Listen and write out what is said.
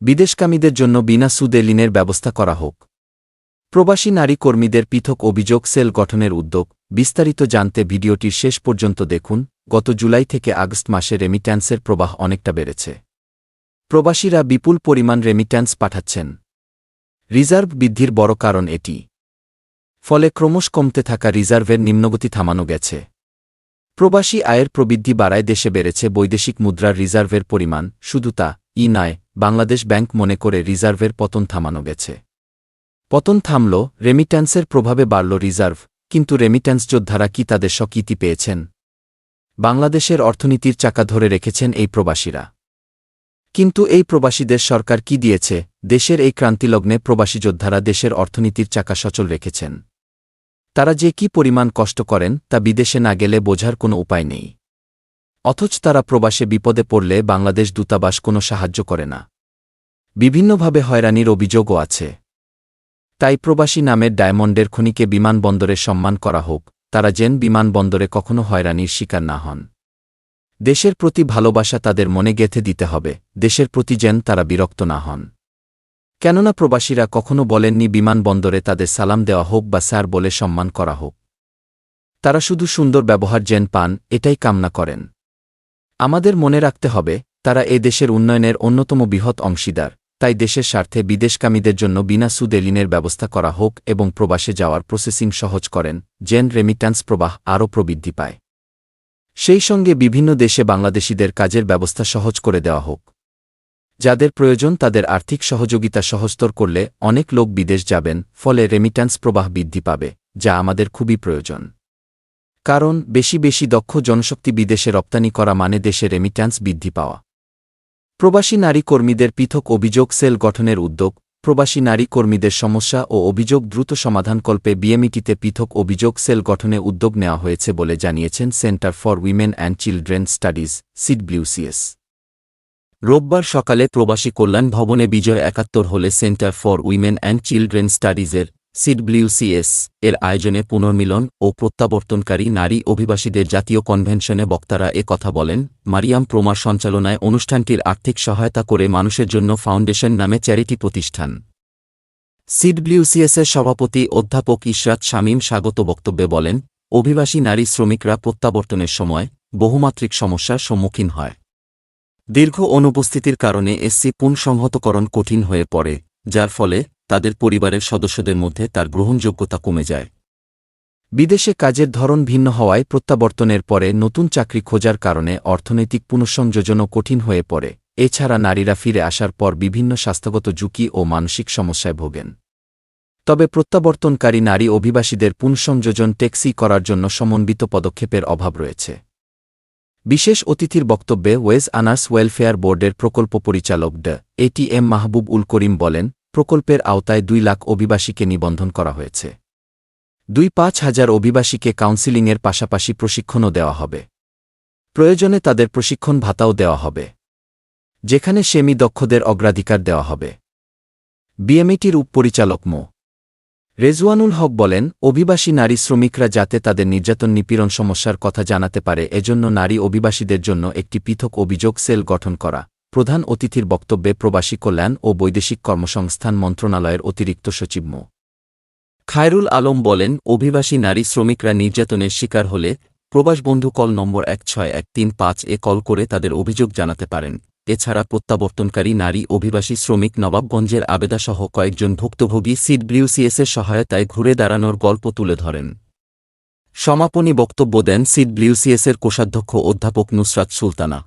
বিদেশকামীদের জন্য বিনা সুদে ঋণের ব্যবস্থা করা হোক। প্রবাসী নারী কর্মীদের পৃথক অভিযোগ সেল গঠনের উদ্যোগ। বিস্তারিত জানতে ভিডিওটির শেষ পর্যন্ত দেখুন। গত জুলাই থেকে আগস্ট মাসে রেমিট্যান্সের প্রবাহ অনেকটা বেড়েছে। প্রবাসীরা বিপুল পরিমাণ রেমিট্যান্স পাঠাচ্ছেন। রিজার্ভ বৃদ্ধির বড় কারণ এটি। ফলে ক্রমশ কমতে থাকা রিজার্ভের নিম্নগতি থামানো গেছে। প্রবাসী আয়ের প্রবৃদ্ধি বাড়ায় দেশে বেড়েছে বৈদেশিক মুদ্রার রিজার্ভের পরিমাণ। শুধু তা ই নয় বাংলাদেশ ব্যাংক মনে করে রিজার্ভের পতন থামানো গেছে। পতন থামল রেমিট্যান্সের প্রভাবে বাড়ল রিজার্ভ, কিন্তু রেমিট্যান্স যোদ্ধারা কি তাদের স্বকীতি পেয়েছেন? বাংলাদেশের অর্থনীতির চাকা ধরে রেখেছেন এই প্রবাসীরা। কিন্তু এই প্রবাসীদের সরকার কি দিয়েছে? দেশের এই ক্রান্তিলগ্নে প্রবাসী যোদ্ধারা দেশের অর্থনীতির চাকা সচল রেখেছেন। তারা যে কি পরিমাণ কষ্ট করেন, তা বিদেশে না গেলে বোঝার কোনো উপায় নেই। অথচ তারা প্রবাসে বিপদে পড়লে বাংলাদেশ দূতাবাস কোনো সাহায্য করে না। বিভিন্নভাবে হয়রানির অভিযোগও আছে। তাই প্রবাসী নামের ডায়মন্ডের খনিকে বিমানবন্দরে সম্মান করা হোক, তারা যেন বিমানবন্দরে কখনো হয়রানির শিকার না হন। দেশের প্রতি ভালোবাসা তাদের মনে গেথে দিতে হবে, দেশের প্রতি যেন তারা বিরক্ত না হন। কেননা প্রবাসীরা কখনো বলেননি বিমানবন্দরে তাদের সালাম দেওয়া হোক বা স্যার বলে সম্মান করা হোক। তারা শুধু সুন্দর ব্যবহার যেন পান, এটাই কামনা করেন। আমাদের মনে রাখতে হবে, তারা এ দেশের উন্নয়নের অন্যতম বৃহৎ অংশীদার, তাই দেশের স্বার্থে বিদেশকামীদের জন্য বিনা সুদে ঋণের ব্যবস্থা করা হোক এবং প্রবাসে যাওয়ার প্রসেসিং সহজ করেন, জেন রেমিট্যান্স প্রবাহ আরও প্রবৃদ্ধি পায়। সেই সঙ্গে বিভিন্ন দেশে বাংলাদেশিদের কাজের ব্যবস্থা সহজ করে দেওয়া হোক। যাদের প্রয়োজন তাদের আর্থিক সহযোগিতা সহস্তর করলে অনেক লোক বিদেশ যাবেন, ফলে রেমিট্যান্স প্রবাহ বৃদ্ধি পাবে, যা আমাদের খুবই প্রয়োজন। কারণ, বেশি বেশি দক্ষ জনশক্তি বিদেশে রপ্তানি করা মানে দেশে রেমিট্যান্স বৃদ্ধি পাওয়া। প্রবাসী নারী কর্মীদের পৃথক অভিযোগ সেল গঠনের উদ্যোগ, প্রবাসী নারী কর্মীদের সমস্যা ও অভিযোগ দ্রুত সমাধানকল্পে বিএমইটিতে পৃথক অভিযোগ সেল গঠনে উদ্যোগ নেওয়া হয়েছে বলে জানিয়েছেন centre for women and children studies, CWCS. রোববার সকালে প্রবাসী কল্যাণ ভবনে বিজয় একাত্তর হলে centre for women and children স্টাডিজের CWCS এর আয়োজনে পুনর্মিলন ও প্রত্যাবর্তনকারী নারী অভিবাসীদের জাতীয় কনভেনশনে বক্তারা এ কথা বলেন, মারিয়াম প্রমার সঞ্চালনায় অনুষ্ঠানটির আর্থিক সহায়তা করে মানুষের জন্য ফাউন্ডেশন নামে চ্যারিটি প্রতিষ্ঠান। সিডব্লিউসিএসের সভাপতি অধ্যাপক ইশরাত শামীম স্বাগত বক্তব্যে বলেন, অভিবাসী নারী শ্রমিকরা প্রত্যাবর্তনের সময় বহুমাত্রিক সমস্যার সম্মুখীন হয়। দীর্ঘ অনুপস্থিতির কারণে এসসি পুনঃসংহতকরণ কঠিন হয়ে পড়ে, যার ফলে তাদের পরিবারের সদস্যদের মধ্যে তার গ্রহণযোগ্যতা কমে যায়। বিদেশে কাজের ধরন ভিন্ন হওয়ায় প্রত্যাবর্তনের পরে নতুন চাকরি খোঁজার কারণে অর্থনৈতিক পুনঃসংযোজনও কঠিন হয়ে পড়ে। এছাড়া নারীরা ফিরে আসার পর বিভিন্ন স্বাস্থ্যগত ঝুঁকি ও মানসিক সমস্যায় ভোগেন। তবে প্রত্যাবর্তনকারী নারী অভিবাসীদের পুনঃসংযোজন ট্যাক্সি করার জন্য সমন্বিত পদক্ষেপের অভাব রয়েছে। বিশেষ অতিথির বক্তব্যে ওয়েজ আনার্স ওয়েলফেয়ার বোর্ডের প্রকল্প পরিচালক ড এটিএম মাহবুব উল করিম বলেন প্রকল্পের আওতায় দুই লাখ অভিবাসীকে নিবন্ধন করা হয়েছে। দুই পাঁচ হাজার অভিবাসীকে কাউন্সিলিংয়ের পাশাপাশি প্রশিক্ষণও দেওয়া হবে। প্রয়োজনে তাদের প্রশিক্ষণ ভাতাও দেওয়া হবে। যেখানে সেমি দক্ষদের অগ্রাধিকার দেওয়া হবে। বিএমইটির উপপরিচালক মো. রেজওয়ানুল হক বলেন, অভিবাসী নারী শ্রমিকরা যাতে তাদের নির্যাতন নিপীড়ন সমস্যার কথা জানাতে পারে, এজন্য নারী অভিবাসীদের জন্য একটি পৃথক অভিযোগ সেল গঠন করা। প্রধান অতিথির বক্তব্যে প্রবাসী কল্যাণ ও বৈদেশিক কর্মসংস্থান মন্ত্রণালয়ের অতিরিক্ত সচিব মো. খায়রুল আলম বলেন, অভিবাসী নারী শ্রমিকরা নির্যাতনের শিকার হলে প্রবাসবন্ধু কল নম্বর এক ছয় এক তিন পাঁচ এ কল করে তাদের অভিযোগ জানাতে পারেন। এছাড়া প্রত্যাবর্তনকারী নারী অভিবাসী শ্রমিক নবাবগঞ্জের আবেদাসহ কয়েকজন ভুক্তভোগী সিডব্লিউসিএসের সহায়তায় ঘুরে দাঁড়ানোর গল্প তুলে ধরেন। সমাপনী বক্তব্য দেন সিড ব্লিউসিএসের কোষাধ্যক্ষ অধ্যাপক নুসরাত সুলতানা।